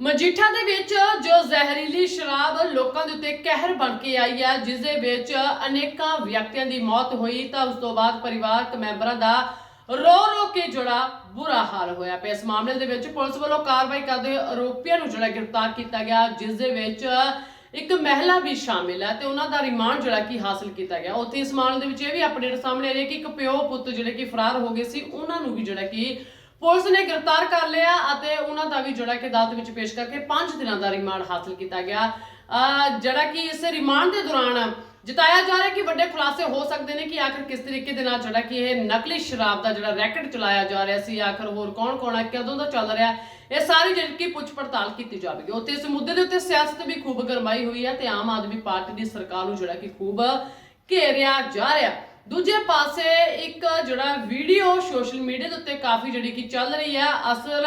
ਮਜੀਠਾ ਦੇ ਵਿੱਚ ਜੋ ਜ਼ਹਿਰੀਲੀ ਸ਼ਰਾਬ ਲੋਕਾਂ ਦੇ ਉੱਤੇ ਕਹਿਰ ਬਣ ਕੇ ਆਈ ਹੈ, ਜਿਸ ਦੇ ਵਿੱਚ ਅਨੇਕਾਂ ਵਿਅਕਤੀਆਂ ਦੀ ਮੌਤ ਹੋਈ, ਤਾਂ ਉਸ ਤੋਂ ਬਾਅਦ ਪਰਿਵਾਰਕ ਮੈਂਬਰਾਂ ਦਾ ਰੋ ਰੋ ਕੇ ਜੁੜਾ ਬੁਰਾ ਹਾਲ ਹੋਇਆ ਪਿਆ। ਇਸ ਮਾਮਲੇ ਦੇ ਵਿੱਚ ਪੁਲਿਸ ਵੱਲੋਂ ਕਾਰਵਾਈ ਕਰਦੇ ਹੋਏ ਆਰੋਪੀਆਂ ਨੂੰ ਜਿਹੜਾ ਗ੍ਰਿਫਤਾਰ ਕੀਤਾ ਗਿਆ, ਜਿਸ ਦੇ ਵਿੱਚ ਇੱਕ ਮਹਿਲਾ ਵੀ ਸ਼ਾਮਿਲ ਹੈ ਤੇ ਉਹਨਾਂ ਦਾ ਰਿਮਾਂਡ ਜਿਹੜਾ ਕਿ ਹਾਸਲ ਕੀਤਾ ਗਿਆ। ਉੱਥੇ ਇਸ ਮਾਮਲੇ ਦੇ ਵਿੱਚ ਇਹ ਵੀ ਅਪਡੇਟ ਸਾਹਮਣੇ ਆ ਰਹੀ ਹੈ ਕਿ ਇੱਕ ਪਿਓ ਪੁੱਤ ਜਿਹੜੇ ਕਿ ਫਰਾਰ ਹੋ ਗਏ ਸੀ, ਉਹਨਾਂ ਨੂੰ ਵੀ ਜਿਹੜਾ ਕਿ ਪੁਲਿਸ ਨੇ ਗ੍ਰਿਫਤਾਰ ਕਰ ਲਿਆ ਅਤੇ ਉਹਨਾਂ ਦਾ ਵੀ ਜਿਹੜਾ ਕਿ ਅਦਾਲਤ ਵਿੱਚ ਪੇਸ਼ ਕਰਕੇ 5 ਦਿਨਾਂ ਦਾ ਰਿਮਾਂਡ ਹਾਸਲ ਕੀਤਾ ਗਿਆ। ਜਿਹੜਾ ਕਿ ਇਸ ਰਿਮਾਂਡ ਦੇ ਦੌਰਾਨ ਜਤਾਇਆ ਜਾ ਰਿਹਾ ਕਿ ਵੱਡੇ ਖੁਲਾਸੇ ਹੋ ਸਕਦੇ ਨੇ ਕਿ ਆਖਰ ਕਿਸ ਤਰੀਕੇ ਦੇ ਨਾਲ ਜਿਹੜਾ ਕਿ ਇਹ ਨਕਲੀ ਸ਼ਰਾਬ ਦਾ ਜਿਹੜਾ ਰੈਕਟ ਚਲਾਇਆ ਜਾ ਰਿਹਾ ਸੀ, ਆਖਰ ਹੋਰ ਕੌਣ ਕੌਣ ਹੈ, ਕਦੋਂ ਦਾ ਚੱਲ ਰਿਹਾ ਇਹ ਸਾਰੀ ਜਿਹੜੀ ਕਿ ਪੁੱਛ ਪੜਤਾਲ ਕੀਤੀ ਜਾਵੇਗੀ। ਉੱਥੇ ਇਸ ਮੁੱਦੇ ਦੇ ਉੱਤੇ ਸਿਆਸਤ ਵੀ ਖੂਬ ਗਰਮਾਈ ਹੋਈ ਹੈ ਤੇ ਆਮ ਆਦਮੀ ਪਾਰਟੀ ਦੀ ਸਰਕਾਰ ਨੂੰ ਜਿਹੜਾ ਕਿ ਖੂਬ ਘੇਰਿਆ ਜਾ ਰਿਹਾ। ਦੂਜੇ ਪਾਸੇ ਇੱਕ ਜਿਹੜਾ ਵੀਡੀਓ ਸੋਸ਼ਲ ਮੀਡੀਆ ਦੇ ਉੱਤੇ ਕਾਫੀ ਜਿਹੜੀ ਕਿ ਚੱਲ ਰਹੀ ਹੈ ਅਸਲ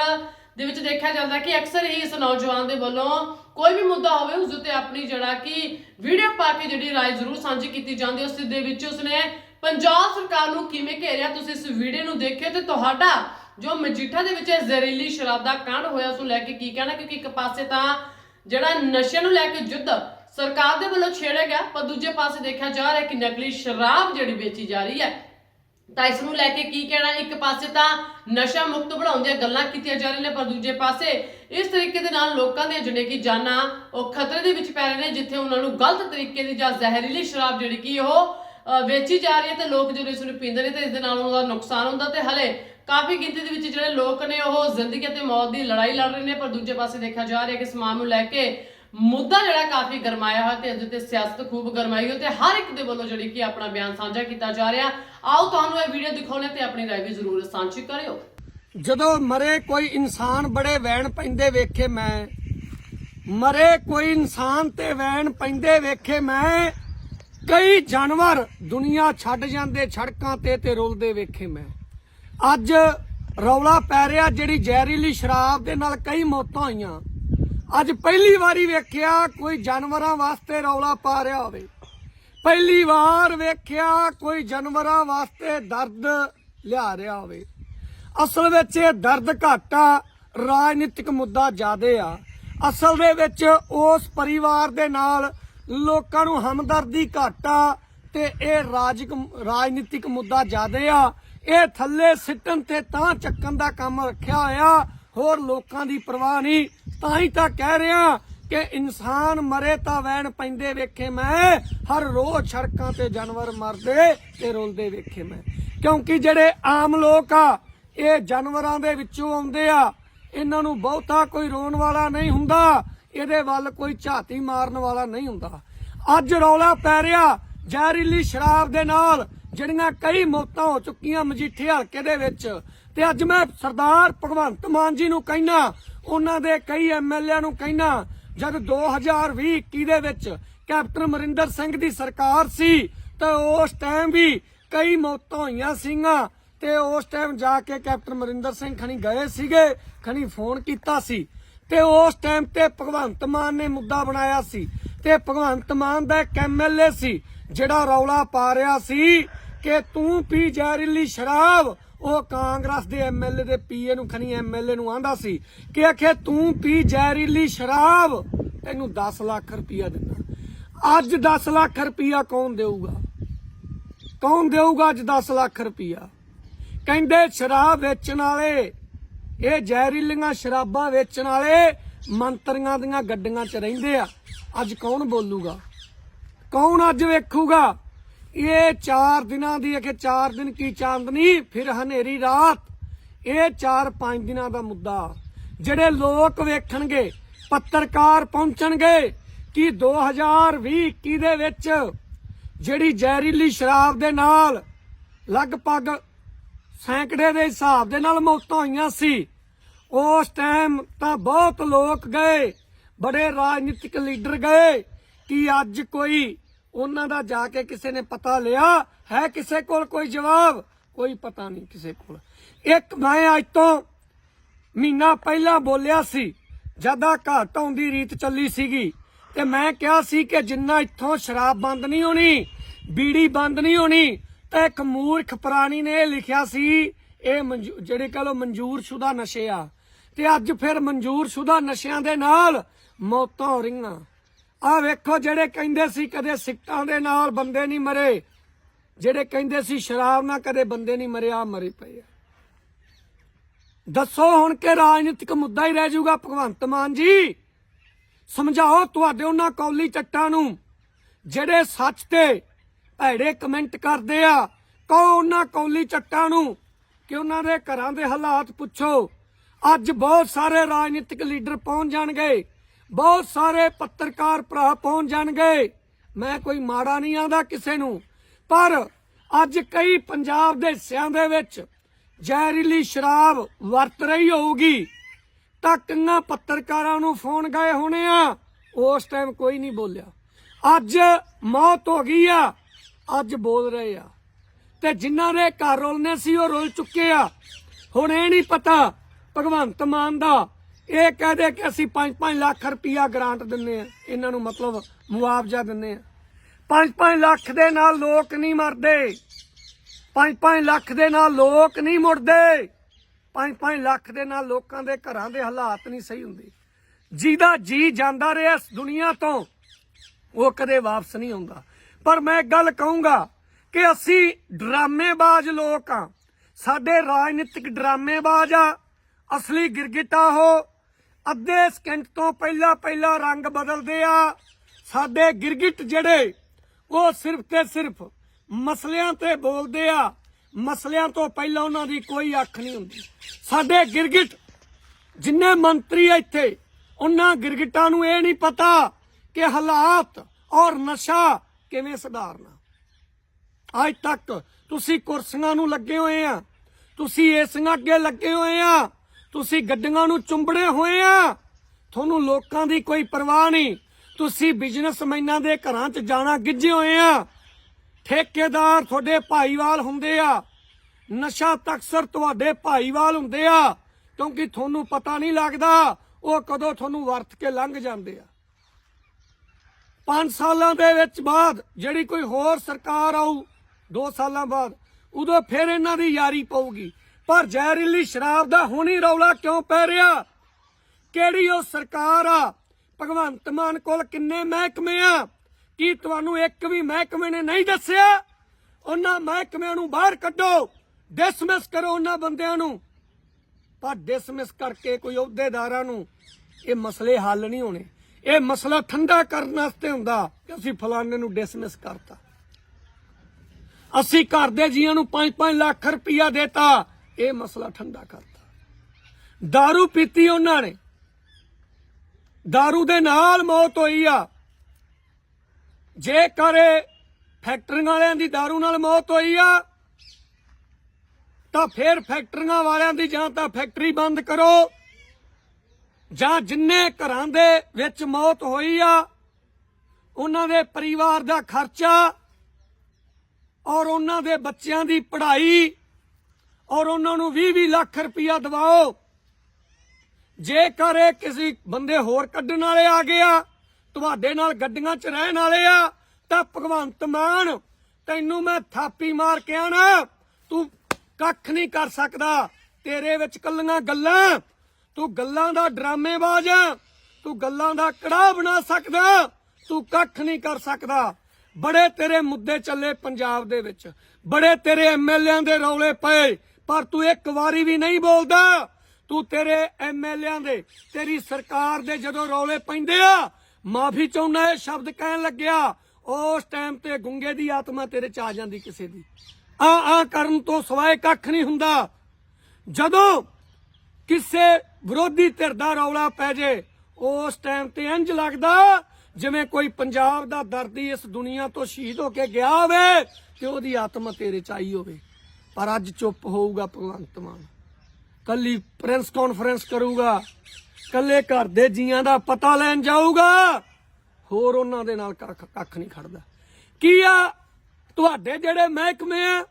ਦੇ ਵਿੱਚ ਦੇਖਿਆ ਜਾਂਦਾ ਕਿ ਅਕਸਰ ਹੀ ਇਸ ਨੌਜਵਾਨ ਦੇ ਵੱਲੋਂ ਕੋਈ ਵੀ ਮੁੱਦਾ ਹੋਵੇ, ਉਸ ਉੱਤੇ ਆਪਣੀ ਜਿਹੜਾ ਕਿ ਵੀਡੀਓ ਪਾ ਕੇ ਜਿਹੜੀ ਰਾਏ ਜ਼ਰੂਰ ਸਾਂਝੀ ਕੀਤੀ ਜਾਂਦੀ ਉਸ ਦੇ ਵਿੱਚ ਉਸਨੇ ਪੰਜਾਬ ਸਰਕਾਰ ਨੂੰ ਕਿਵੇਂ ਘੇਰਿਆ, ਤੁਸੀਂ ਇਸ ਵੀਡੀਓ ਨੂੰ ਦੇਖਿਓ ਤੇ ਤੁਹਾਡਾ ਜੋ ਮਜੀਠਾ ਦੇ ਵਿੱਚ ਜ਼ਹਿਰੀਲੀ ਸ਼ਰਾਬ ਦਾ ਕਾਂਡ ਹੋਇਆ, ਉਸ ਨੂੰ ਲੈ ਕੇ ਕੀ ਕਹਿਣਾ, ਕਿਉਂਕਿ ਇੱਕ ਪਾਸੇ ਤਾਂ ਜਿਹੜਾ ਨਸ਼ੇ ਨੂੰ ਲੈ ਕੇ ਯੁੱਧ ਸਰਕਾਰ ਦੇ ਵੱਲੋਂ ਛੇੜਿਆ ਗਿਆ, ਪਰ ਦੂਜੇ ਪਾਸੇ ਦੇਖਿਆ ਜਾ ਰਿਹਾ ਕਿ ਨਕਲੀ ਸ਼ਰਾਬ ਜਿਹੜੀ ਵੇਚੀ ਜਾ ਰਹੀ ਹੈ, ਤਾਂ ਇਸ ਨੂੰ ਲੈ ਕੇ ਕੀ ਕਹਿਣਾ, ਇੱਕ ਪਾਸੇ ਤਾਂ ਨਸ਼ਾ ਮੁਕਤ ਬਣਾਉਣ ਦੀਆਂ ਗੱਲਾਂ ਕੀਤੀਆਂ ਜਾ ਰਹੀਆਂ ਨੇ, ਪਰ ਦੂਜੇ ਪਾਸੇ ਇਸ ਤਰੀਕੇ ਦੇ ਨਾਲ ਲੋਕਾਂ ਦੀਆਂ ਜਿਹੜੇ ਕਿ ਜਾਨਾਂ, ਉਹ ਖਤਰੇ ਦੇ ਵਿੱਚ ਪੈ ਰਹੇ ਨੇ, ਜਿੱਥੇ ਉਹਨਾਂ ਨੂੰ ਗਲਤ ਤਰੀਕੇ ਦੀ ਜਾਂ ਜ਼ਹਿਰੀਲੀ ਸ਼ਰਾਬ ਜਿਹੜੀ ਕਿ ਉਹ ਵੇਚੀ ਜਾ ਰਹੀ ਹੈ, ਤੇ ਲੋਕ ਜਦੋਂ ਇਸ ਨੂੰ ਪੀਂਦੇ ਨੇ, ਤੇ ਇਸ ਦੇ ਨਾਲ ਉਹਨਾਂ ਦਾ ਨੁਕਸਾਨ ਹੁੰਦਾ, ਤੇ ਹਲੇ ਕਾਫੀ ਗਿਣਤੀ ਦੇ ਵਿੱਚ ਜਿਹੜੇ ਲੋਕ ਨੇ, ਉਹ ਜ਼ਿੰਦਗੀ ਅਤੇ ਮੌਤ ਦੀ ਲੜਾਈ ਲੜ ਰਹੇ ਨੇ, ਪਰ ਦੂਜੇ ਪਾਸੇ ਦੇਖਿਆ ਜਾ ਰਿਹਾ ਕਿ ਇਸ ਮਾਮਲੇ ਨੂੰ ਲੈ ਕੇ ਮੁੱਦਾ ਜਿਹੜਾ ਕਾਫੀ ਗਰਮਾਇਆ ਹੋਇਆ ਤੇ ਇਸ ਦੇ ਸਿਆਸਤ ਖੂਬ ਗਰਮਾਈ ਹੋਈ ਤੇ ਹਰ ਇੱਕ ਦੇ ਵੱਲੋਂ ਜਿਹੜੀ ਕਿ ਆਪਣਾ ਬਿਆਨ ਸਾਂਝਾ ਕੀਤਾ ਜਾ ਰਿਹਾ। ਆਓ ਤੁਹਾਨੂੰ ਇਹ ਵੀਡੀਓ ਦਿਖਾਉਣੇ ਤੇ ਆਪਣੀ ਰਾਏ ਵੀ ਜ਼ਰੂਰ ਸਾਂਝੀ ਕਰਿਓ। ਜਦੋਂ ਮਰੇ ਕੋਈ ਇਨਸਾਨ ਬੜੇ ਵੈਣ ਪੈਂਦੇ ਵੇਖੇ ਮੈਂ, ਮਰੇ ਕੋਈ ਇਨਸਾਨ ਤੇ ਵੈਣ ਪੈਂਦੇ ਵੇਖੇ ਮੈਂ, ਕਈ ਜਾਨਵਰ ਦੁਨੀਆ ਛੱਡ ਜਾਂਦੇ ਸੜਕਾਂ ਤੇ ਤੇ ਰੁਲਦੇ ਵੇਖੇ ਮੈਂ। ਅੱਜ ਰੌਲਾ ਪੈ ਰਿਹਾ ਜਿਹੜੀ ਜ਼ਹਿਰੀਲੀ ਸ਼ਰਾਬ ਦੇ ਨਾਲ ਕਈ ਮੌਤਾਂ ਹੋਈਆਂ। ਅੱਜ ਪਹਿਲੀ ਵਾਰੀ ਵੇਖਿਆ ਕੋਈ ਜਾਨਵਰਾਂ ਵਾਸਤੇ ਰੌਲਾ ਪਾ ਰਿਹਾ ਹੋਵੇ। ਪਹਿਲੀ ਵਾਰ ਵੇਖਿਆ ਕੋਈ ਜਾਨਵਰਾਂ ਵਾਸਤੇ ਦਰਦ ਲਿਆ ਰਿਹਾ ਹੋਵੇ। ਅਸਲ ਵਿੱਚ ਇਹ ਦਰਦ ਘਾਟਾ ਰਾਜਨੀਤਿਕ ਮੁੱਦਾ ਜ਼ਿਆਦੇ ਆ। ਅਸਲ ਦੇ ਵਿੱਚ ਉਸ ਪਰਿਵਾਰ ਦੇ ਨਾਲ ਲੋਕਾਂ ਨੂੰ ਹਮਦਰਦੀ ਘਾਟਾ ਤੇ ਇਹ ਰਾਜਿਕ ਰਾਜਨੀਤਿਕ ਮੁੱਦਾ ਜ਼ਿਆਦੇ ਆ। ਇਹ ਥੱਲੇ ਸਿੱਟਣ ਤੇ ਤਾਂ ਚੱਕਣ ਦਾ ਕੰਮ ਰੱਖਿਆ ਹੋਇਆ। ਹੋਰ ਲੋਕਾਂ ਦੀ ਪਰਵਾਹ ਨਹੀਂ। ਤਾਂ ਹੀ ਤਾਂ ਕਹਿ ਰਿਹਾ ਕਿ ਇਨਸਾਨ ਮਰੇ ਤਾਂ ਵੈਣ ਪੈਂਦੇ ਵੇਖੇ ਮੈਂ, ਹਰ ਰੋਜ਼ ਸੜਕਾਂ ਤੇ ਜਾਨਵਰ ਮਰਦੇ ਤੇ ਰੁਲਦੇ ਵੇਖੇ ਮੈਂ। ਕਿਉਂਕਿ ਜਿਹੜੇ ਆਮ ਲੋਕ ਆ, ਇਹ ਜਾਨਵਰਾਂ ਦੇ ਵਿੱਚੋਂ ਆਉਂਦੇ ਆ, ਇਹਨਾਂ ਨੂੰ ਬਹੁਤਾ ਕੋਈ ਰੋਣ ਵਾਲਾ ਨਹੀਂ ਹੁੰਦਾ, ਇਹਦੇ ਵੱਲ ਕੋਈ ਝਾਤੀ ਮਾਰਨ ਵਾਲਾ ਨਹੀਂ ਹੁੰਦਾ। ਅੱਜ ਰੌਲਾ ਪੈ ਰਿਹਾ ਜ਼ਹਿਰੀਲੀ ਸ਼ਰਾਬ ਦੇ ਨਾਲ, ਜਿਹੜੀਆਂ ਕਈ ਮੌਤਾਂ ਹੋ ਚੁੱਕੀਆਂ ਮਜੀਠੇ ਹਲਕੇ ਦੇ ਵਿੱਚ। ਤੇ ਅੱਜ ਮੈਂ ਸਰਦਾਰ ਭਗਵੰਤ ਮਾਨ ਜੀ ਨੂੰ ਕਹਿਣਾ ਉਹਨਾਂ ਦੇ ਕਈ ਐਮਐਲਏ ਨੂੰ ਕਹਿਣਾ, ਜਦ 2020 21 ਦੇ ਵਿੱਚ ਕੈਪਟਨ ਅਮਰਿੰਦਰ ਸਿੰਘ ਦੀ ਸਰਕਾਰ ਸੀ, ਤਾਂ ਉਸ ਟਾਈਮ ਵੀ ਕਈ ਮੌਤਾਂ ਹੋਈਆਂ ਸੀਗੀਆਂ, ਤੇ ਉਸ ਟਾਈਮ ਜਾ ਕੇ ਕੈਪਟਨ ਅਮਰਿੰਦਰ ਸਿੰਘ ਖਣੀ ਗਏ ਸੀਗੇ, ਖਣੀ ਫੋਨ ਕੀਤਾ ਸੀ। ਤੇ ਉਸ ਟਾਈਮ ਤੇ ਭਗਵੰਤ ਮਾਨ ਨੇ ਮੁੱਦਾ ਬਣਾਇਆ ਸੀ, ਤੇ ਭਗਵੰਤ ਮਾਨ ਦਾ ਇੱਕ ਐਮਐਲਏ ਸੀ, ਜਿਹੜਾ ਰੌਲਾ ਪਾ ਰਿਹਾ ਸੀ ਕਿ ਤੂੰ ਪੀ ਜ਼ਹਿਰੀਲੀ ਸ਼ਰਾਬ ਉਹ ਕਾਂਗਰਸ ਦੇ ਐਮਐਲਏ ਦੇ ਪੀਏ ਨੂੰ ਖਣੀ ਐਮਐਲਏ ਨੂੰ ਆਂਦਾ ਸੀ ਕਿ ਆਖੇ ਤੂੰ ਪੀ ਜ਼ਹਿਰੀਲੀ ਸ਼ਰਾਬ, ਤੈਨੂੰ 10 ਲੱਖ ਰੁਪਇਆ ਦਿੰਦਾ। ਅੱਜ 10 ਲੱਖ ਰੁਪਇਆ ਕੌਣ ਦੇਊਗਾ? ਕੌਣ ਦੇਊਗਾ ਅੱਜ 10 ਲੱਖ ਰੁਪਇਆ ਕਹਿੰਦੇ ਸ਼ਰਾਬ ਵੇਚਣ ਵਾਲੇ, ਇਹ ਜ਼ਹਿਰੀਲੀਆਂ ਸ਼ਰਾਬਾਂ ਵੇਚਣ ਵਾਲੇ ਮੰਤਰੀਆਂ ਦੀਆਂ ਗੱਡੀਆਂ 'ਚ ਰਹਿੰਦੇ ਆ। ਅੱਜ ਕੌਣ ਬੋਲੂਗਾ? ਕੌਣ ਅੱਜ ਵੇਖੂਗਾ? ਇਹ 4 ਦਿਨਾਂ ਦੀ ਹੈ ਕਿ 4 ਦਿਨ ਕੀ ਚਾਂਦਨੀ, ਫਿਰ ਹਨੇਰੀ ਰਾਤ। ਇਹ 4-5 ਦਿਨਾਂ ਦਾ ਮੁੱਦਾ। ਜਿਹੜੇ ਲੋਕ ਵੇਖਣਗੇ, ਪੱਤਰਕਾਰ ਪਹੁੰਚਣਗੇ ਕਿ 2020 ਦੇ ਵਿੱਚ ਜਿਹੜੀ ਜ਼ਹਿਰੀਲੀ ਸ਼ਰਾਬ ਦੇ ਨਾਲ ਲਗਭਗ ਸੈਂਕੜੇ ਦੇ ਹਿਸਾਬ ਦੇ ਨਾਲ ਮੌਤਾਂ ਹੋਈਆਂ ਸੀ, ਉਸ ਟਾਈਮ ਤਾਂ ਬਹੁਤ ਲੋਕ ਗਏ, ਬੜੇ ਰਾਜਨੀਤਿਕ ਲੀਡਰ ਗਏ ਕਿ ਅੱਜ ਕੋਈ ਉਹਨਾਂ ਦਾ ਜਾ ਕੇ ਕਿਸੇ ਨੇ ਪਤਾ ਲਿਆ, ਹੈ ਕਿਸੇ ਕੋਲ ਕੋਈ ਜਵਾਬ? ਕੋਈ ਪਤਾ ਨਹੀਂ ਕਿਸੇ ਕੋਲ। ਇੱਕ ਮੈਂ ਅੱਜ ਤੋਂ ਮਹੀਨਾ ਪਹਿਲਾਂ ਬੋਲਿਆ ਸੀ, ਜਦਾ ਘਾਟ ਆਉਂਦੀ ਰੀਤ ਚੱਲੀ ਸੀਗੀ, ਤੇ ਮੈਂ ਕਿਹਾ ਸੀ ਕਿ ਜਿੰਨਾ ਇੱਥੋਂ ਸ਼ਰਾਬ ਬੰਦ ਨਹੀਂ ਹੋਣੀ, ਬੀੜੀ ਬੰਦ ਨਹੀਂ ਹੋਣੀ, ਤਾਂ ਇੱਕ ਮੂਰਖ ਪ੍ਰਾਣੀ ਨੇ ਇਹ ਲਿਖਿਆ ਸੀ, ਇਹ ਮਨਜ਼ੂ- ਜਿਹੜੇ ਕਹ ਲੋ ਮਨਜ਼ੂਰ ਸ਼ੁਦਾ ਨਸ਼ੇ ਆ, ਤੇ ਅੱਜ ਫਿਰ ਮਨਜ਼ੂਰ ਸ਼ੁਦਾ ਨਸ਼ਿਆਂ ਦੇ ਨਾਲ ਮੌਤਾਂ ਹੋ ਰਹੀਆਂ। ਆ ਵੇਖੋ ਜਿਹੜੇ ਕਹਿੰਦੇ ਸੀ ਕਦੇ ਸਿੱਟਾਂ ਦੇ ਨਾਲ ਬੰਦੇ ਨਹੀਂ ਮਰੇ, ਜਿਹੜੇ ਕਹਿੰਦੇ ਸੀ ਸ਼ਰਾਬ ਨਾਲ ਕਦੇ ਬੰਦੇ ਨਹੀਂ ਮਰੇ ਆ ਮਰੇ ਪਏ ਆ। ਦੱਸੋ ਹੁਣ ਕਿ ਰਾਜਨੀਤਿਕ ਮੁੱਦਾ ਹੀ ਰਹਿ ਜਾਊਗਾ, ਭਗਵੰਤ ਮਾਨ ਜੀ। ਸਮਝਾਓ ਤੁਹਾਡੇ ਉਹਨਾਂ ਕੌਲੀ ਚੱਟਾਂ ਨੂੰ, ਜਿਹੜੇ ਸੱਚ ਤੇ ਭੈੜੇ ਕਮੈਂਟ ਕਰਦੇ ਆ। ਕਹੋ ਉਹਨਾਂ ਕੌਲੀ ਚੱਟਾਂ ਨੂੰ ਕਿ ਉਹਨਾਂ ਦੇ ਘਰਾਂ ਦੇ ਹਾਲਾਤ ਪੁੱਛੋ। ਅੱਜ ਬਹੁਤ ਸਾਰੇ ਰਾਜਨੀਤਿਕ ਲੀਡਰ ਪਹੁੰਚ ਜਾਣਗੇ। ਬਹੁਤ ਸਾਰੇ ਪੱਤਰਕਾਰ ਭਰਾ ਪਹੁੰਚ ਜਾਣਗੇ। ਮੈਂ ਕੋਈ ਮਾੜਾ ਨਹੀਂ ਆਂਦਾ ਕਿਸੇ ਨੂੰ। ਪਰ ਅੱਜ ਕਈ ਪੰਜਾਬ ਦੇ ਹਿੱਸਿਆਂ ਦੇ ਵਿੱਚ ਜ਼ਹਿਰੀਲੀ ਸ਼ਰਾਬ ਵਰਤ ਰਹੀ ਹੋਊਗੀ। ਤਾਂ ਕਿੰਨਾ ਪੱਤਰਕਾਰਾਂ ਨੂੰ ਫੋਨ ਗਏ ਹੋਣੇ ਆ। ਉਸ ਟਾਈਮ ਕੋਈ ਨਹੀਂ ਬੋਲਿਆ। ਅੱਜ ਮੌਤ ਹੋ ਗਈ ਆ। ਅੱਜ ਬੋਲ ਰਹੇ ਆ। ਤੇ ਜਿਨ੍ਹਾਂ ਦੇ ਘਰ ਰੁਲਨੇ ਸੀ ਉਹ ਰੁਲ ਚੁੱਕੇ ਆ। ਹੁਣ ਇਹ ਨਹੀਂ ਪਤਾ ਭਗਵੰਤ ਮਾਨ ਦਾ ਇਹ ਕਹਦੇ ਕਿ ਅਸੀਂ 5-5 ਲੱਖ ਰੁਪਇਆ ਗ੍ਰਾਂਟ ਦਿੰਨੇ ਆ ਇਹਨਾਂ ਨੂੰ ਮਤਲਬ ਮੁਆਵਜ਼ਾ ਦਿੰਨੇ ਆ 5-5 ਲੱਖ ਦੇ ਨਾਲ ਲੋਕ ਨਹੀਂ ਮਰਦੇ। 5-5 ਲੱਖ ਦੇ ਨਾਲ ਲੋਕ ਨਹੀਂ ਮੁੜਦੇ। 5-5 ਲੱਖ ਦੇ ਨਾਲ ਲੋਕਾਂ ਦੇ ਘਰਾਂ ਦੇ ਹਾਲਾਤ ਨਹੀਂ ਸਹੀ ਹੁੰਦੇ। ਜਿਹਦਾ ਜੀ ਜਾਂਦਾ ਰਿਹਾ ਇਸ ਦੁਨੀਆ ਤੋਂ, ਉਹ ਕਦੇ ਵਾਪਸ ਨਹੀਂ ਆਉਂਦਾ। ਪਰ ਮੈਂ ਇੱਕ ਗੱਲ ਕਹੂੰਗਾ ਕਿ ਅਸੀਂ ਡਰਾਮੇਬਾਜ਼ ਲੋਕ ਆ ਸਾਡੇ ਰਾਜਨੀਤਿਕ ਡਰਾਮੇਬਾਜ਼ ਆ। ਅਸਲੀ ਗਿਰਗਿਟਾ ਹੋ ਅੱਧੇ ਸਕਿੰਟ ਤੋਂ ਪਹਿਲਾਂ ਪਹਿਲਾਂ ਰੰਗ ਬਦਲਦੇ ਆ। ਸਾਡੇ ਗਿਰਗਿਟ ਜਿਹੜੇ, ਉਹ ਸਿਰਫ ਤੇ ਸਿਰਫ ਮਸਲਿਆਂ ਤੇ ਬੋਲਦੇ ਆ। ਮਸਲਿਆਂ ਤੋਂ ਪਹਿਲਾਂ ਉਹਨਾਂ ਦੀ ਕੋਈ ਅੱਖ ਨਹੀਂ ਹੁੰਦੀ। ਸਾਡੇ ਗਿਰਗਿਟ, ਜਿੰਨੇ ਮੰਤਰੀ ਆ ਇੱਥੇ, ਉਹਨਾਂ ਗਿਰਗਿਟਾਂ ਨੂੰ ਇਹ ਨਹੀਂ ਪਤਾ ਕਿ ਹਾਲਾਤ ਔਰ ਨਸ਼ਾ ਕਿਵੇਂ ਸੁਧਾਰਨਾ। ਅੱਜ ਤੱਕ ਤੁਸੀਂ ਕੁਰਸੀਆਂ ਨੂੰ ਲੱਗੇ ਹੋਏ ਆ, ਤੁਸੀਂ ਏਸੀਆਂ ਅੱਗੇ ਲੱਗੇ ਹੋਏ ਆ ਤੁਸੀਂ ਗੱਡੀਆਂ ਨੂੰ ਚੁੰਬੜੇ ਹੋਏ ਆ। ਤੁਹਾਨੂੰ ਲੋਕਾਂ ਦੀ ਕੋਈ ਪਰਵਾਹ ਨਹੀਂ। ਤੁਸੀਂ ਬਿਜ਼ਨਸਮੈਨਾਂ ਦੇ ਘਰਾਂ 'ਚ ਜਾਣਾ ਗਿੱਜੇ ਹੋਏ ਆ। ਠੇਕੇਦਾਰ ਤੁਹਾਡੇ ਭਾਈਵਾਲ ਹੁੰਦੇ ਆ। ਨਸ਼ਾ ਤਕਸਰ ਤੁਹਾਡੇ ਭਾਈਵਾਲ ਹੁੰਦੇ ਆ। ਕਿਉਂਕਿ ਤੁਹਾਨੂੰ ਪਤਾ ਨਹੀਂ ਲੱਗਦਾ ਉਹ ਕਦੋਂ ਤੁਹਾਨੂੰ ਵਰਤ ਕੇ ਲੰਘ ਜਾਂਦੇ ਆ। 5 ਸਾਲਾਂ ਦੇ ਵਿੱਚ ਬਾਅਦ ਜਿਹੜੀ ਕੋਈ ਹੋਰ ਸਰਕਾਰ ਆਊ 2 ਸਾਲਾਂ ਬਾਅਦ, ਉਦੋਂ ਫਿਰ ਇਹਨਾਂ ਦੀ ਯਾਰੀ ਪਊਗੀ। ਪਰ ਜ਼ਹਿਰੀਲੀ ਸ਼ਰਾਬ ਦਾ ਹੁਣੀ ਰੌਲਾ ਕਿਉਂ ਪੈ ਰਿਹਾ? ਕਿਹੜੀ ਉਹ ਸਰਕਾਰ ਆ? ਭਗਵੰਤ ਮਾਨ ਕੋਲ ਕਿੰਨੇ ਮਹਿਕਮੇ ਆ? ਕੀ ਤੁਹਾਨੂੰ ਇੱਕ ਵੀ ਮਹਿਕਮੇ ਨੇ ਨਹੀਂ ਦੱਸਿਆ? ਉਹਨਾਂ ਮਹਿਕਮਿਆਂ ਨੂੰ ਬਾਹਰ ਕੱਢੋ ਡਿਸਮਿਸ ਕਰੋ ਉਹਨਾਂ ਬੰਦਿਆਂ ਨੂੰ। ਪਰ ਡਿਸਮਿਸ ਕਰਕੇ ਕੋਈ ਅਹੁਦੇਦਾਰਾਂ ਨੂੰ ਇਹ ਮਸਲੇ ਹੱਲ ਨਹੀਂ ਹੋਣੇ। ਇਹ ਮਸਲਾ ਠੰਡਾ ਕਰਨ ਵਾਸਤੇ ਹੁੰਦਾ ਕਿ ਅਸੀਂ ਫਲਾਣੇ ਨੂੰ ਡਿਸਮਿਸ ਕਰਤਾ। ਅਸੀਂ ਘਰ ਦੇ ਜੀਆਂ ਨੂੰ 5-5 ਲੱਖ ਰੁਪਇਆ ਦੇਤਾ। ਇਹ ਮਸਲਾ ਠੰਡਾ ਕਰਤਾ दारू ਪੀਤੀ ਉਹਨਾਂ ਨੇ दारू ਦੇ ਨਾਲ ਮੌਤ ਹੋਈ ਆ ਜੇ ਕਰੇ ਫੈਕਟਰੀਆਂ ਵਾਲਿਆਂ ਦੀ दारू ਨਾਲ ਮੌਤ ਹੋਈ ਆ ਤਾਂ ਫਿਰ ਫੈਕਟਰੀਆਂ ਵਾਲਿਆਂ ਦੀ ਜਾਂ ਤਾਂ ਫੈਕਟਰੀ ਬੰਦ ਕਰੋ ਜਾਂ ਜਿੰਨੇ ਘਰਾਂ ਦੇ ਵਿੱਚ ਮੌਤ ਹੋਈ ਆ ਉਹਨਾਂ ਦੇ ਪਰਿਵਾਰ ਦਾ ਖਰਚਾ ਔਰ ਉਹਨਾਂ ਦੇ ਬੱਚਿਆਂ ਦੀ ਪੜ੍ਹਾਈ ਔਰ ਉਹਨਾਂ ਨੂੰ 20-20 ਲੱਖ ਰੁਪਇਆ ਦਿਵਾਓ। ਜੇਕਰ ਇਹ ਕਿਸੇ ਬੰਦੇ ਹੋਰ ਕੱਢਣ ਵਾਲੇ ਆ ਗਿਆ ਤੁਹਾਡੇ ਨਾਲ ਗੱਡੀਆਂ 'ਚ ਰਹਿਣ ਵਾਲੇ ਆ, ਤਾਂ ਭਗਵੰਤ ਮਾਨ, ਤੈਨੂੰ ਮੈਂ ਥਾਪੀ ਮਾਰ ਕੇ ਆਣਾ। ਤੂੰ ਕੱਖ ਨਹੀਂ ਕਰ ਸਕਦਾ। ਤੇਰੇ ਵਿੱਚ ਕੱਲੀਆਂ ਗੱਲਾਂ। ਤੂੰ ਗੱਲਾਂ ਦਾ ਡਰਾਮੇਬਾਜ਼ ਆ। ਤੂੰ ਗੱਲਾਂ ਦਾ ਕੜਾ ਬਣਾ ਸਕਦਾ। ਤੂੰ ਕੱਖ ਨਹੀਂ ਕਰ ਸਕਦਾ। ਬੜੇ ਤੇਰੇ ਮੁੱਦੇ ਚੱਲੇ ਪੰਜਾਬ ਦੇ ਵਿੱਚ। ਬੜੇ ਤੇਰੇ ਐਮਐਲਏਆਂ ਦੇ ਰੌਲੇ ਪਏ। ਪਰ ਤੂੰ ਇੱਕ ਵਾਰੀ ਵੀ ਨਹੀਂ ਬੋਲਦਾ। ਤੂੰ ਤੇਰੇ ਐਮਐਲਏਆਂ ਦੇ, ਤੇਰੀ ਸਰਕਾਰ ਦੇ ਜਦੋਂ ਰੌਲੇ ਪੈਂਦੇ ਆ, ਮਾਫੀ ਚਾਹੁੰਦਾ ਇਹ ਸ਼ਬਦ ਕਹਿਣ ਲੱਗਿਆ, ਉਸ ਟਾਈਮ ਤੇ ਗੁੰਗੇ ਦੀ ਆਤਮਾ ਤੇਰੇ ਚ ਆ ਜਾਂਦੀ ਕਿਸੇ ਦੀ। ਆ ਆ ਕਰਨ ਤੋਂ ਸਿਵਾਏ ਕੱਖ ਨਹੀਂ ਹੁੰਦਾ। ਜਦੋਂ ਕਿਸੇ ਵਿਰੋਧੀ ਧਿਰ ਦਾ ਰੌਲਾ ਪੈ ਜੇ, ਉਸ ਟਾਈਮ ਤੇ ਇੰਜ ਲੱਗਦਾ, ਜਿਵੇਂ ਕੋਈ ਪੰਜਾਬ ਦਾ ਦਰਦੀ ਇਸ ਦੁਨੀਆ ਤੋਂ ਸ਼ਹੀਦ ਹੋ ਕੇ ਗਿਆ ਹੋਵੇ, ਤੇ ਉਹਦੀ ਆਤਮਾ ਤੇਰੇ ਚ ਆਈ ਹੋਵੇ। ਪਰ ਅੱਜ ਚੁੱਪ ਹੋਊਗਾ ਭਗਵੰਤ ਮਾਨ। ਕੱਲੀ ਪ੍ਰੈਸ ਕਾਨਫਰੰਸ ਕਰੂਗਾ, ਕੱਲੇ ਘਰ ਦੇ ਜੀਆਂ ਦਾ ਪਤਾ ਲੈਣ ਜਾਊਗਾ। ਹੋਰ ਉਹਨਾਂ ਦੇ ਨਾਲ ਕੱਖ ਕੱਖ ਨਹੀਂ ਖੜਦਾ। ਕੀ ਆ? ਤੁਹਾਡੇ ਜਿਹੜੇ ਮਹਿਕਮੇ ਆ,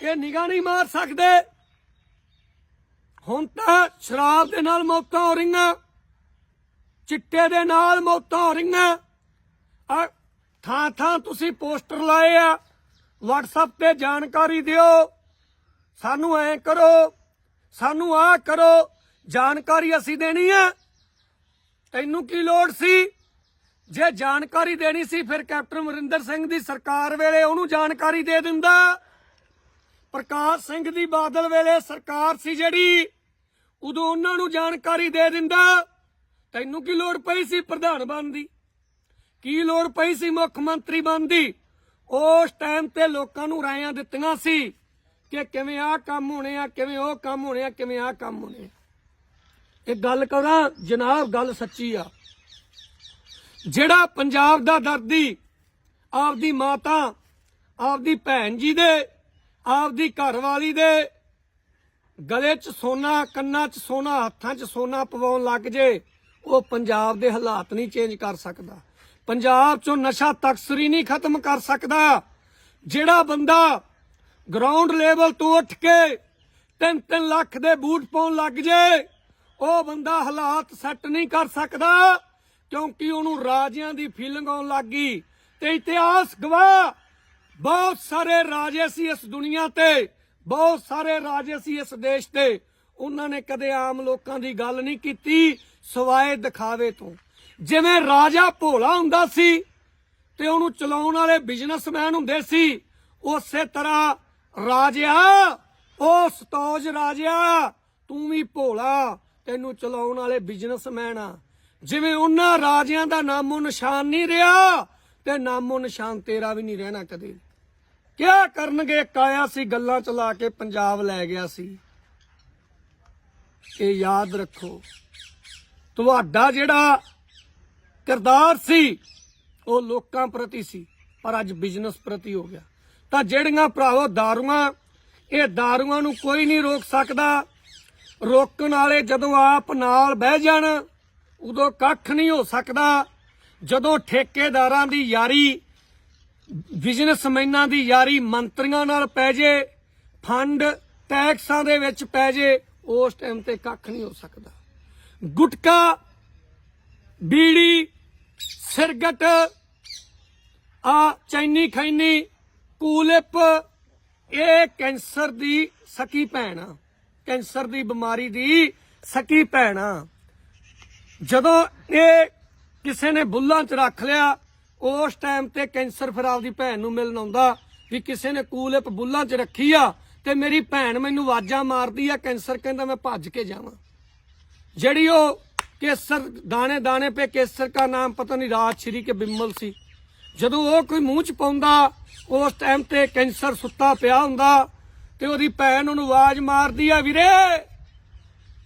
ਇਹ ਨਿਗਾਹ ਨਹੀਂ ਮਾਰ ਸਕਦੇ। ਹੁਣ ਤਾਂ ਸ਼ਰਾਬ ਦੇ ਨਾਲ ਮੌਤਾਂ ਹੋ ਰਹੀਆਂ, ਚਿੱਟੇ ਦੇ ਨਾਲ ਮੌਤਾਂ ਹੋ ਰਹੀਆਂ। ਆ ਥਾਂ ਥਾਂ ਤੁਸੀਂ ਪੋਸਟਰ ਲਾਏ ਆ। WhatsApp ਤੇ ਜਾਣਕਾਰੀ ਦਿਓ। ਸਾਨੂੰ ਐ ਕਰੋ, ਸਾਨੂੰ ਆ ਕਰੋ। ਜਾਣਕਾਰੀ ਅਸੀਂ ਦੇਣੀ ਹੈ ਤੈਨੂੰ ਕੀ ਲੋੜ ਸੀ? ਜੇ ਜਾਣਕਾਰੀ ਦੇਣੀ ਸੀ, ਫਿਰ ਕੈਪਟਨ ਅਮਰਿੰਦਰ ਸਿੰਘ ਦੀ ਸਰਕਾਰ ਵੇਲੇ ਉਹਨੂੰ ਜਾਣਕਾਰੀ ਦੇ ਦਿੰਦਾ। ਪ੍ਰਕਾਸ਼ ਸਿੰਘ ਦੀ ਬਾਦਲ ਵੇਲੇ ਸਰਕਾਰ ਸੀ ਜਿਹੜੀ, ਉਦੋਂ ਉਹਨਾਂ ਨੂੰ ਜਾਣਕਾਰੀ ਦੇ ਦਿੰਦਾ। ਤੈਨੂੰ ਕੀ ਲੋੜ ਪਈ ਸੀ ਪ੍ਰਧਾਨ ਬਣਨ ਦੀ? ਕੀ ਲੋੜ ਪਈ ਸੀ ਮੁੱਖ ਮੰਤਰੀ ਬਣਨ ਦੀ? ਉਸ ਟਾਈਮ ਤੇ ਲੋਕਾਂ ਨੂੰ ਰਾਇਆਂ ਦਿੱਤੀਆਂ ਸੀ ਕਿ ਕਿਵੇਂ ਆਹ ਕੰਮ ਹੋਣੇ ਆ, ਕਿਵੇਂ ਉਹ ਕੰਮ ਹੋਣੇ ਆ, ਕਿਵੇਂ ਆਹ ਕੰਮ ਹੋਣੇ ਆ। ਇਹ ਗੱਲ ਕਰਾਂ, ਜਨਾਬ, ਗੱਲ ਸੱਚੀ ਆ। ਜਿਹੜਾ ਪੰਜਾਬ ਦਾ ਦਰਦੀ, ਆਪਦੀ ਮਾਤਾ, ਆਪਦੀ ਭੈਣ ਜੀ ਦੇ, ਆਪਦੀ ਘਰਵਾਲੀ ਦੇ ਗਲੇ 'ਚ ਸੋਨਾ, ਕੰਨਾਂ 'ਚ ਸੋਨਾ, ਹੱਥਾਂ 'ਚ ਸੋਨਾ ਪਵਾਉਣ ਲੱਗ ਜੇ, ਉਹ ਪੰਜਾਬ ਦੇ ਹਾਲਾਤ ਨਹੀਂ ਚੇਂਜ ਕਰ ਸਕਦਾ। ਪੰਜਾਬ 'ਚੋਂ ਨਸ਼ਾ ਤਕਸਰੀ ਨਹੀਂ ਖਤਮ ਕਰ ਸਕਦਾ। ਜਿਹੜਾ ਬੰਦਾ ਗਰਾਊਂਡ ਲੈਵਲ ਤੋਂ ਉੱਠ ਕੇ 3-3 ਲੱਖ ਦੇ ਬੂਟ ਪਾਉਣ ਲੱਗ ਜੇ, ਉਹ ਬੰਦਾ ਹਾਲਾਤ ਸੈੱਟ ਨਹੀਂ ਕਰ ਸਕਦਾ, ਕਿਉਂਕਿ ਉਹਨੂੰ ਰਾਜਿਆਂ ਦੀ ਫੀਲਿੰਗ ਆਉਣ ਲੱਗ ਗਈ। ਤੇ ਇਤਿਹਾਸ ਗਵਾਹ, ਬਹੁਤ ਸਾਰੇ ਰਾਜੇ ਸੀ ਇਸ ਦੁਨੀਆ ਤੇ, ਬਹੁਤ ਸਾਰੇ ਰਾਜੇ ਸੀ ਇਸ ਦੇਸ਼ ਤੇ। ਉਹਨਾਂ ਨੇ ਕਦੇ ਆਮ ਲੋਕਾਂ ਦੀ ਗੱਲ ਨਹੀਂ ਕੀਤੀ, ਸਵਾਏ ਦਿਖਾਵੇ ਤੋਂ। ਜਿਵੇਂ ਰਾਜਾ ਭੋਲਾ ਹੁੰਦਾ ਸੀ ਤੇ ਉਹਨੂੰ ਚਲਾਉਣ ਵਾਲੇ ਬਿਜ਼ਨਸਮੈਨ ਹੁੰਦੇ ਸੀ, ਉਸੇ ਤਰ੍ਹਾਂ ਰਾਜਿਆ ਉਹ ਸਤੌਜ ਰਾਜਿਆ, ਤੂੰ ਵੀ ਭੋਲਾ, ਤੈਨੂੰ ਚਲਾਉਣ ਵਾਲੇ ਬਿਜ਼ਨਸਮੈਨ ਆ। ਜਿਵੇਂ ਉਹਨਾਂ ਰਾਜਿਆਂ ਦਾ ਨਾਮੋ ਨਿਸ਼ਾਨ ਨਹੀਂ ਰਿਹਾ ਤੇ ਨਾਮੋ ਨਿਸ਼ਾਨ ਤੇਰਾ ਵੀ ਨਹੀਂ ਰਹਿਣਾ ਕਦੇ। ਕਿਆ ਕਰਨਗੇ? ਕਾਇਆ ਸੀ, ਗੱਲਾਂ ਚਲਾ ਕੇ ਪੰਜਾਬ ਲੈ ਗਿਆ ਸੀ। ਇਹ ਯਾਦ ਰੱਖੋ, ਤੁਹਾਡਾ ਜਿਹੜਾ ਕਿਰਦਾਰ ਸੀ, ਉਹ ਲੋਕਾਂ ਪ੍ਰਤੀ ਸੀ, ਪਰ ਅੱਜ ਬਿਜ਼ਨਸ ਪ੍ਰਤੀ ਹੋ ਗਿਆ। ਤਾਂ ਜਿਹੜੀਆਂ ਭਰਾਵੋ ਦਾਰੂਆਂ, ਇਹ ਦਾਰੂਆਂ ਨੂੰ ਕੋਈ ਨਹੀਂ ਰੋਕ ਸਕਦਾ। ਰੋਕਣ ਵਾਲੇ ਜਦੋਂ ਆਪ ਨਾਲ ਬਹਿ ਜਾਣ, ਉਦੋਂ ਕੱਖ ਨਹੀਂ ਹੋ ਸਕਦਾ। ਜਦੋਂ ਠੇਕੇਦਾਰਾਂ ਦੀ ਯਾਰੀ ਬਿਜ਼ਨਸਮੈਨਾਂ ਦੀ ਯਾਰੀ ਮੰਤਰੀਆਂ ਨਾਲ ਪੈ ਜੇ ਫੰਡ ਟੈਕਸਾਂ ਦੇ ਵਿੱਚ ਪੈ ਜੇ, ਉਸ ਟਾਈਮ ਤੇ ਕੱਖ ਨਹੀਂ ਹੋ ਸਕਦਾ। ਗੁਟਕਾ, ਬੀੜੀ ਸਿਰਗਟ। ਆ ਚੈਨੀ ਖੈਨੀ, ਕੂਲਿਪ, ਇਹ ਕੈਂਸਰ ਦੀ ਸਕੀ ਭੈਣ ਆ। ਕੈਂਸਰ ਦੀ ਬਿਮਾਰੀ ਦੀ ਸਕੀ ਭੈਣ ਆ। ਜਦੋਂ ਇਹ ਕਿਸੇ ਨੇ ਬੁੱਲਾਂ 'ਚ ਰੱਖ ਲਿਆ, ਉਸ ਟਾਈਮ ਤੇ ਕੈਂਸਰ ਫਿਰ ਆਪਦੀ ਭੈਣ ਨੂੰ ਮਿਲਣ ਆਉਂਦਾ ਵੀ ਕਿਸੇ ਨੇ ਕੂਲਿਪ ਬੁੱਲਾਂ 'ਚ ਰੱਖੀ ਆ ਤੇ ਮੇਰੀ ਭੈਣ ਮੈਨੂੰ ਆਵਾਜ਼ਾਂ ਮਾਰਦੀ ਆ, ਕੈਂਸਰ ਕਹਿੰਦਾ ਮੈਂ ਭੱਜ ਕੇ ਜਾਵਾਂ। ਜਿਹੜੀ ਉਹ ਕੇਸਰ, ਦਾਣੇ ਦਾਣੇ ਪੇ ਕੇਸਰ ਦਾ ਨਾਮ, ਪਤਾ ਨਹੀਂ ਰਾਜ ਸ਼੍ਰੀ ਕੇ ਬਿਮਲ ਸੀ। ਜਦੋਂ ਉਹ ਕੋਈ ਮੂੰਹ ਚ ਪਾਉਂਦਾ, ਉਸ ਟਾਈਮ ਤੇ ਕੈਂਸਰ ਸੁੱਤਾ ਪਿਆ ਹੁੰਦਾ ਤੇ ਉਹਦੀ ਭੈਣ ਉਹਨੂੰ ਆਵਾਜ਼ ਮਾਰਦੀ ਆ, ਵੀਰੇ,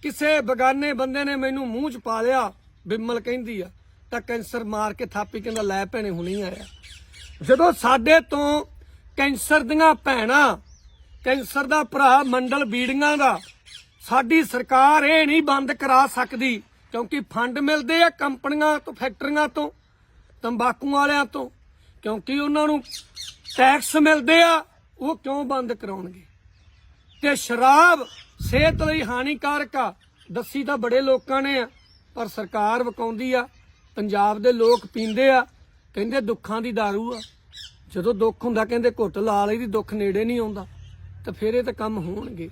ਕਿਸੇ ਬਗਾਨੇ ਬੰਦੇ ਨੇ ਮੈਨੂੰ ਮੂੰਹ ਚ ਪਾ ਲਿਆ, ਬਿਮਲ ਕਹਿੰਦੀ ਆ। ਤਾਂ ਕੈਂਸਰ ਮਾਰ ਕੇ ਥਾਪੀ ਕਹਿੰਦਾ, ਲੈ ਭੈਣੇ, ਹੁਣੀ ਆਇਆ। ਜਦੋਂ ਸਾਡੇ ਤੋਂ ਕੈਂਸਰ ਦੀਆਂ ਭੈਣਾਂ, ਕੈਂਸਰ ਦਾ ਭਰਾ ਮੰਡਲ ਬੀੜੀਆਂ ਦਾ, ਸਾਡੀ ਸਰਕਾਰ ਇਹ ਨਹੀਂ ਬੰਦ ਕਰਾ ਸਕਦੀ ਕਿਉਂਕਿ ਫੰਡ ਮਿਲਦੇ ਆ ਕੰਪਨੀਆਂ ਤੋਂ ਫੈਕਟਰੀਆਂ ਤੋਂ ਤੰਬਾਕੂ ਵਾਲਿਆਂ ਤੋਂ ਕਿਉਂਕਿ ਉਹਨਾਂ ਨੂੰ ਟੈਕਸ ਮਿਲਦੇ ਆ ਉਹ ਕਿਉਂ ਬੰਦ ਕਰਾਉਣਗੇ ਤੇ ਸ਼ਰਾਬ ਸਿਹਤ ਲਈ ਹਾਨੀਕਾਰਕ ਆ ਦੱਸੀ ਤਾਂ ਬੜੇ ਲੋਕਾਂ ਨੇ ਆ ਪਰ ਸਰਕਾਰ ਵਕਾਉਂਦੀ ਆ ਪੰਜਾਬ ਦੇ ਲੋਕ ਪੀਂਦੇ ਆ ਕਹਿੰਦੇ ਦੁੱਖਾਂ ਦੀ दारू ਆ ਜਦੋਂ ਦੁੱਖ ਹੁੰਦਾ ਕਹਿੰਦੇ ਘੁੱਟ ਲਾ ਲਈ ਦੀ ਦੁੱਖ ਨੇੜੇ ਨਹੀਂ ਆਉਂਦਾ ਤਾਂ ਫਿਰ ਇਹ ਤਾਂ ਕੰਮ ਹੋਣਗੇ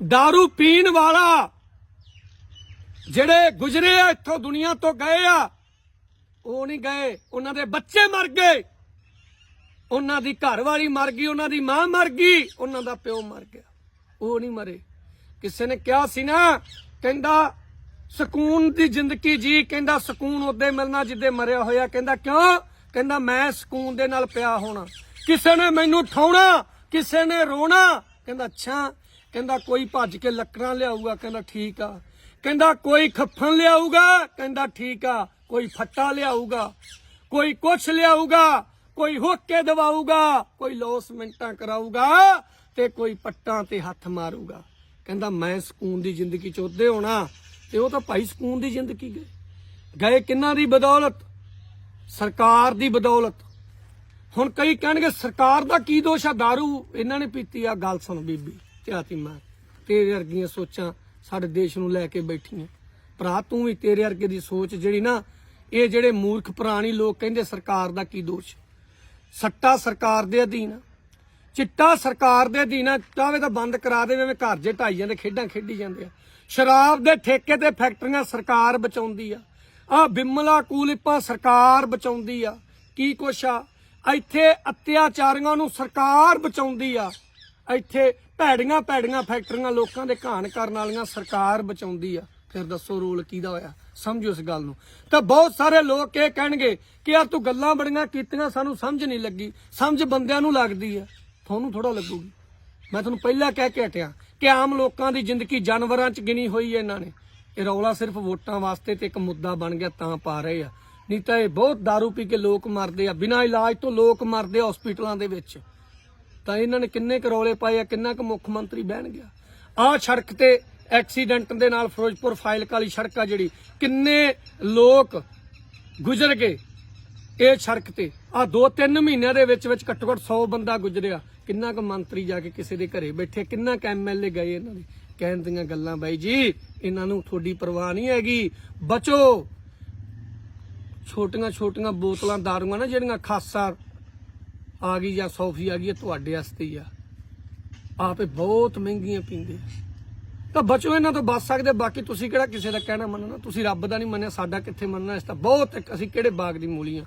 दारू ਪੀਣ ਵਾਲਾ ਜਿਹੜੇ ਗੁਜਰੇ ਆ ਇੱਥੋਂ ਦੁਨੀਆ ਤੋਂ ਗਏ ਆ, ਉਹ ਨਹੀਂ ਗਏ। ਉਹਨਾਂ ਦੇ ਬੱਚੇ ਮਰ ਗਏ। ਉਹਨਾਂ ਦੀ ਘਰਵਾਲੀ ਮਰ ਗਈ, ਉਹਨਾਂ ਦੀ ਮਾਂ ਮਰ ਗਈ, ਉਹਨਾਂ ਦਾ ਪਿਓ ਮਰ ਗਿਆ। ਉਹ ਨਹੀਂ ਮਰੇ। ਕਿਸੇ ਨੇ ਕਿਹਾ ਸੀ ਨਾ, ਕਹਿੰਦਾ, ਸਕੂਨ ਦੀ ਜ਼ਿੰਦਗੀ ਜੀ। ਕਹਿੰਦਾ, ਸਕੂਨ ਉਹਦੇ ਮਿਲਣਾ ਜਿੱਦੇ ਮਰਿਆ ਹੋਇਆ। ਕਹਿੰਦਾ, ਕਿਉਂ? ਕਹਿੰਦਾ, ਮੈਂ ਸਕੂਨ ਦੇ ਨਾਲ ਪਿਆ ਹੋਣਾ। ਕਿਸੇ ਨੇ ਮੈਨੂੰ ਠਾਉਣਾ, ਕਿਸੇ ਨੇ ਰੋਣਾ। ਕਹਿੰਦਾ, ਅੱਛਾ। ਕਹਿੰਦਾ, ਕੋਈ ਭੱਜ ਕੇ ਲੱਕੜਾਂ ਲਿਆਊਗਾ। ਕਹਿੰਦਾ, ਠੀਕ ਆ। ਕਹਿੰਦਾ ਕੋਈ ਖੱਫਣ ਲਿਆਊਗਾ, ਕਹਿੰਦਾ ਠੀਕ ਆ, ਕੋਈ ਫੱਟਾ ਲਿਆਊਗਾ, ਕੋਈ ਕੁਛ ਲਿਆਊਗਾ, ਕੋਈ ਹੁੱਕੇ ਦਵਾਊਗਾ, ਕੋਈ ਲੋਸਮੈਂਟਾਂ ਕਰਾਊਗਾ ਤੇ ਕੋਈ ਪੱਟਾਂ ਤੇ ਹੱਥ ਮਾਰੂਗਾ। ਕਹਿੰਦਾ ਮੈਂ ਸਕੂਨ ਦੀ ਜ਼ਿੰਦਗੀ ਚ ਉਹਦੇ ਹੋਣਾ ਤੇ ਉਹ ਤਾਂ ਭਾਈ ਸਕੂਨ ਦੀ ਜ਼ਿੰਦਗੀ ਗਏ। ਗਏ ਕਿੰਨਾਂ ਦੀ ਬਦੌਲਤ? ਸਰਕਾਰ ਦੀ ਬਦੌਲਤ। ਹੁਣ ਕਈ ਕਹਿਣਗੇ, ਸਰਕਾਰ ਦਾ ਕੀ ਦੋਸ਼ ਆ? दारू ਇਹਨਾਂ ਨੇ ਪੀਤੀ ਆ ਗੱਲ ਸੁਣ ਬੀਬੀ, ਧਿਆਤੀ ਮਾਰ ਤੇਰੇ ਵਰਗੀਆਂ ਸੋਚਾਂ। ਸਾਡੇ ਦੇਸ਼ ਨੂੰ ਲੈ ਕੇ ਬੈਠੀ ਹੈ ਭਰਾ, ਤੂੰ ਵੀ ਤੇਰੇ ਵਰਗੇ ਦੀ ਸੋਚ ਜਿਹੜੀ ਨਾ, ਇਹ ਜਿਹੜੇ ਮੂਰਖ ਪੁਰਾਣੀ ਲੋਕ ਕਹਿੰਦੇ ਸਰਕਾਰ ਦਾ ਕੀ ਦੋਸ਼? ਸੱਟਾ ਸਰਕਾਰ ਦੇ ਅਧੀਨ ਚਿੱਟਾ ਸਰਕਾਰ ਦੇ ਅਧੀਨ ਚਾਹਵੇ ਤਾਂ ਬੰਦ ਕਰਾ ਦੇਵੇ ਐਵੇਂ ਘਰ ਜੇ ਢਾਈ ਜਾਂਦੇ, ਖੇਡਾਂ ਖੇਡੀ ਜਾਂਦੇ ਆ। ਸ਼ਰਾਬ ਦੇ ਠੇਕੇ ਤੇ ਫੈਕਟਰੀਆਂ ਸਰਕਾਰ ਬਚਾਉਂਦੀ ਆ। ਆ ਬਿਮਲਾ ਕੂਲਿਪਾ ਸਰਕਾਰ ਬਚਾਉਂਦੀ ਆ। ਕੀ ਕੁਛ ਆ? ਇੱਥੇ ਅਤਿਆਚਾਰੀਆਂ ਨੂੰ ਸਰਕਾਰ ਬਚਾਉਂਦੀ ਆ। ਇੱਥੇ ਭੈੜੀਆਂ ਭੈੜੀਆਂ ਫੈਕਟਰੀਆਂ ਲੋਕਾਂ ਦੇ ਘਾਣ ਕਰਨ ਵਾਲੀਆਂ ਸਰਕਾਰ ਬਚਾਉਂਦੀ ਆ। ਫਿਰ ਦੱਸੋ ਰੋਲ ਕਿਹਦਾ ਹੋਇਆ? ਸਮਝੋ ਇਸ ਗੱਲ ਨੂੰ। ਤਾਂ ਬਹੁਤ ਸਾਰੇ ਲੋਕ ਇਹ ਕਹਿਣਗੇ ਕਿ ਯਾਰ ਤੂੰ ਗੱਲਾਂ ਬੜੀਆਂ ਕੀਤੀਆਂ, ਸਾਨੂੰ ਸਮਝ ਨਹੀਂ ਲੱਗੀ। ਸਮਝ ਬੰਦਿਆਂ ਨੂੰ ਲੱਗਦੀ ਆ। ਤੁਹਾਨੂੰ ਥੋੜਾ ਲੱਗੂਗੀ। ਮੈਂ ਤੁਹਾਨੂੰ ਪਹਿਲਾਂ ਕਹਿ ਕੇ ਹਟਿਆ ਕਿ ਆਮ ਲੋਕਾਂ ਦੀ ਜ਼ਿੰਦਗੀ ਜਾਨਵਰਾਂ 'ਚ ਗਿਣੀ ਹੋਈ ਹੈ ਇਹਨਾਂ ਨੇ। ਇਹ ਰੌਲਾ ਸਿਰਫ ਵੋਟਾਂ ਵਾਸਤੇ ਤੇ ਇੱਕ ਮੁੱਦਾ ਬਣ ਗਿਆ, ਤਾਂ ਪਾ ਰਹੇ ਆ। ਨਹੀਂ ਤਾਂ ਇਹ ਬਹੁਤ दारू ਪੀ ਕੇ ਲੋਕ ਮਰਦੇ ਆ। ਬਿਨਾਂ ਇਲਾਜ ਤੋਂ ਲੋਕ ਮਰਦੇ ਆ ਹਸਪੀਟਲਾਂ ਦੇ ਵਿੱਚ। ਤਾਂ ਇਹਨਾਂ ਨੇ ਕਿੰਨੇ ਕੁ ਰੌਲੇ ਪਾਏ ਆ, ਕਿੰਨਾ ਕੁ ਮੁੱਖ ਮੰਤਰੀ ਬਹਿਣ ਗਿਆ। ਆਹ ਸੜਕ ਤੇ ਐਕਸੀਡੈਂਟ ਦੇ ਨਾਲ ਫਿਰੋਜ਼ਪੁਰ ਫਾਈਲਕ ਵਾਲੀ ਸੜਕ ਆ ਜਿਹੜੀ, ਕਿੰਨੇ ਲੋਕ ਗੁਜ਼ਰ ਗਏ ਇਹ ਸੜਕ ਤੇ। ਆ ਦੋ ਤਿੰਨ ਮਹੀਨਿਆਂ ਦੇ ਵਿੱਚ ਵਿੱਚ ਘੱਟੋ ਘੱਟ 100 ਬੰਦਾ ਗੁਜ਼ਰਿਆ। ਕਿੰਨਾ ਕੁ ਮੰਤਰੀ ਜਾ ਕੇ ਕਿਸੇ ਦੇ ਘਰੇ ਬੈਠੇ, ਕਿੰਨਾ ਕੁ ਐਮਐਲਏ ਗਏ ਇਹਨਾਂ ਦੇ। ਕਹਿਣ ਦੀਆਂ ਗੱਲਾਂ, ਬਾਈ ਜੀ, ਇਹਨਾਂ ਨੂੰ ਤੁਹਾਡੀ ਪਰਵਾਹ ਨਹੀਂ ਹੈਗੀ। ਬਚੋ। ਛੋਟੀਆਂ ਛੋਟੀਆਂ ਬੋਤਲਾਂ, ਦਾਰੂਆਂ ਨਾ ਜਿਹੜੀਆਂ ਖਾਸਾ ਆ ਗਈ ਜਾਂ ਸੌਫੀ ਆ ਗਈ ਇਹ ਤੁਹਾਡੇ ਵਾਸਤੇ ਹੀ ਆ। ਆਪੇ ਬਹੁਤ ਮਹਿੰਗੀਆਂ ਪੀਂਦੇ ਆ। ਤਾਂ ਬਚੋ ਇਹਨਾਂ ਤੋਂ ਬਚ ਸਕਦੇ, ਬਾਕੀ ਤੁਸੀਂ ਕਿਹੜਾ ਕਿਸੇ ਦਾ ਕਹਿਣਾ ਮੰਨਣਾ? ਤੁਸੀਂ ਰੱਬ ਦਾ ਨਹੀਂ ਮੰਨਿਆ, ਸਾਡਾ ਕਿੱਥੇ ਮੰਨਣਾ? ਇਸ ਤਾਂ ਬਹੁਤ ਇੱਕ ਅਸੀਂ ਕਿਹੜੇ ਬਾਗ ਦੀ ਮੂਲੀਆਂ?